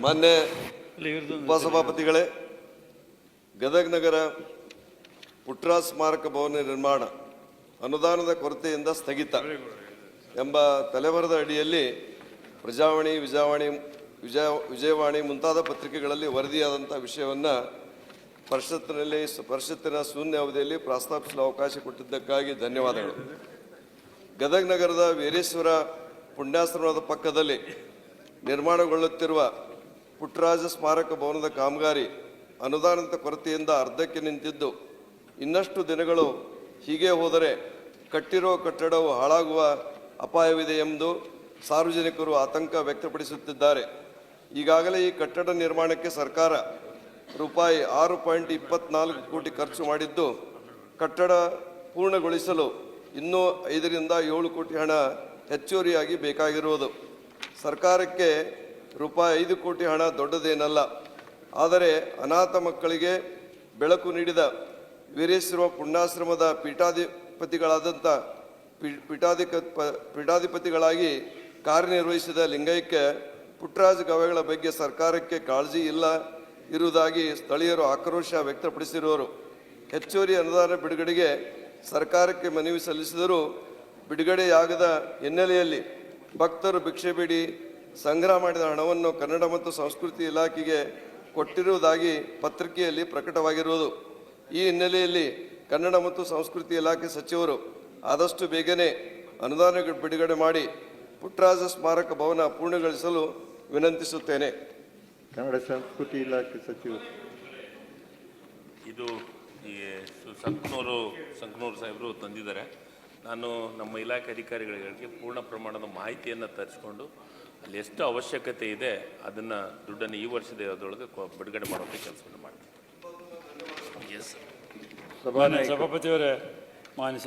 ಮಾನ್ಯ ಉಪಸಭಾಪತಿಗಳೇ ಗದಗ ನಗರ ಪುಟ್ರಾ ಸ್ಮಾರಕ ಭವನ ನಿರ್ಮಾಣ ಅನುದಾನದ ಕೊರತೆಯಿಂದ ಸ್ಥಗಿತ ಎಂಬ ತಲೆಬರದ ಅಡಿಯಲ್ಲಿ ಪ್ರಜಾವಾಣಿ ವಿಜಾವಾಣಿ ವಿಜಯ ವಿಜಯವಾಣಿ ಮುಂತಾದ ಪತ್ರಿಕೆಗಳಲ್ಲಿ ವರದಿಯಾದಂಥ ವಿಷಯವನ್ನು ಪರಿಷತ್ತಿನಲ್ಲಿ ಪರಿಷತ್ತಿನ ಶೂನ್ಯ ಅವಧಿಯಲ್ಲಿ ಪ್ರಸ್ತಾಪಿಸಲು ಅವಕಾಶ ಕೊಟ್ಟಿದ್ದಕ್ಕಾಗಿ ಧನ್ಯವಾದಗಳು. ಗದಗ ನಗರದ ವೀರೇಶ್ವರ ಪುಣ್ಯಾಶ್ರಮದ ಪಕ್ಕದಲ್ಲಿ ನಿರ್ಮಾಣಗೊಳ್ಳುತ್ತಿರುವ ಪುಟ್ಟರಾಜ ಸ್ಮಾರಕ ಭವನದ ಕಾಮಗಾರಿ ಅನುದಾನದ ಕೊರತೆಯಿಂದ ಅರ್ಧಕ್ಕೆ ನಿಂತಿದ್ದು. ಇನ್ನಷ್ಟು ದಿನಗಳು ಹೀಗೆ ಹೋದರೆ ಕಟ್ಟಿರೋ ಕಟ್ಟಡವು ಹಾಳಾಗುವ ಅಪಾಯವಿದೆ ಎಂದು ಸಾರ್ವಜನಿಕರು ಆತಂಕ ವ್ಯಕ್ತಪಡಿಸುತ್ತಿದ್ದಾರೆ. ಈಗಾಗಲೇ ಈ ಕಟ್ಟಡ ನಿರ್ಮಾಣಕ್ಕೆ ಸರ್ಕಾರ ರೂಪಾಯಿ ಆರು ಪಾಯಿಂಟ್ ಇಪ್ಪತ್ನಾಲ್ಕು ಕೋಟಿ ಖರ್ಚು ಮಾಡಿದ್ದು, ಕಟ್ಟಡ ಪೂರ್ಣಗೊಳಿಸಲು ಇನ್ನೂ ಐದರಿಂದ ಏಳು ಕೋಟಿ ಹಣ ಹೆಚ್ಚುವರಿಯಾಗಿ ಬೇಕಾಗಿರುವುದು. ಸರ್ಕಾರಕ್ಕೆ ರೂಪಾಯಿ ಐದು ಕೋಟಿ ಹಣ ದೊಡ್ಡದೇನಲ್ಲ, ಆದರೆ ಅನಾಥ ಮಕ್ಕಳಿಗೆ ಬೆಳಕು ನೀಡಿದ ವೀರೇಶ್ವರ ಪುಣ್ಯಾಶ್ರಮದ ಪೀಠಾಧಿಪತಿಗಳಾದಂಥ ಪೀಠಾಧಿಕ ಪೀಠಾಧಿಪತಿಗಳಾಗಿ ಕಾರ್ಯನಿರ್ವಹಿಸಿದ ಲಿಂಗೈಕ್ಯ ಪುಟ್ಟರಾಜ ಗವೆಗಳ ಬಗ್ಗೆ ಸರ್ಕಾರಕ್ಕೆ ಕಾಳಜಿ ಇಲ್ಲ ಇರುವುದಾಗಿ ಸ್ಥಳೀಯರು ಆಕ್ರೋಶ ವ್ಯಕ್ತಪಡಿಸಿರುವರು. ಹೆಚ್ಚುವರಿ ಅನುದಾನ ಬಿಡುಗಡೆಗೆ ಸರ್ಕಾರಕ್ಕೆ ಮನವಿ ಸಲ್ಲಿಸಿದರೂ ಬಿಡುಗಡೆಯಾಗದ ಹಿನ್ನೆಲೆಯಲ್ಲಿ ಭಕ್ತರು ಭಿಕ್ಷೆ ಬೇಡಿ ಸಂಗ್ರಹ ಮಾಡಿದ ಹಣವನ್ನು ಕನ್ನಡ ಮತ್ತು ಸಂಸ್ಕೃತಿ ಇಲಾಖೆಗೆ ಕೊಟ್ಟಿರುವುದಾಗಿ ಪತ್ರಿಕೆಯಲ್ಲಿ ಪ್ರಕಟವಾಗಿರುವುದು. ಈ ಹಿನ್ನೆಲೆಯಲ್ಲಿ ಕನ್ನಡ ಮತ್ತು ಸಂಸ್ಕೃತಿ ಇಲಾಖೆ ಸಚಿವರು ಆದಷ್ಟು ಬೇಗನೆ ಅನುದಾನ ಬಿಡುಗಡೆ ಮಾಡಿ ಪುಟ್ಟರಾಜ ಸ್ಮಾರಕ ಭವನ ಪೂರ್ಣಗೊಳಿಸಲು ವಿನಂತಿಸುತ್ತೇನೆ. ಕನ್ನಡ ಸಂಸ್ಕೃತಿ ಇಲಾಖೆ ಸಚಿವರು ಇದು ಸಂಕನೂರು ಸಂಕನೂರು ಸಾಹೇಬರು ತಂದಿದ್ದಾರೆ. ನಾನು ನಮ್ಮ ಇಲಾಖೆ ಅಧಿಕಾರಿಗಳಿಗೆ ಪೂರ್ಣ ಪ್ರಮಾಣದ ಮಾಹಿತಿಯನ್ನು ತರಿಸ್ಕೊಂಡು ಅಲ್ಲಿ ಎಷ್ಟು ಅವಶ್ಯಕತೆ ಇದೆ ಅದನ್ನು ದುಡ್ಡನ್ನು ಈ ವರ್ಷದ ಅದರೊಳಗೆ ಕೊ- ಬಿಡುಗಡೆ ಮಾಡೋಕ್ಕೆ ಕೆಲಸವನ್ನು ಮಾಡ್ತೀನಿ. ಸಭಾಪತಿಯವರೇ ಮಾನ್ಯ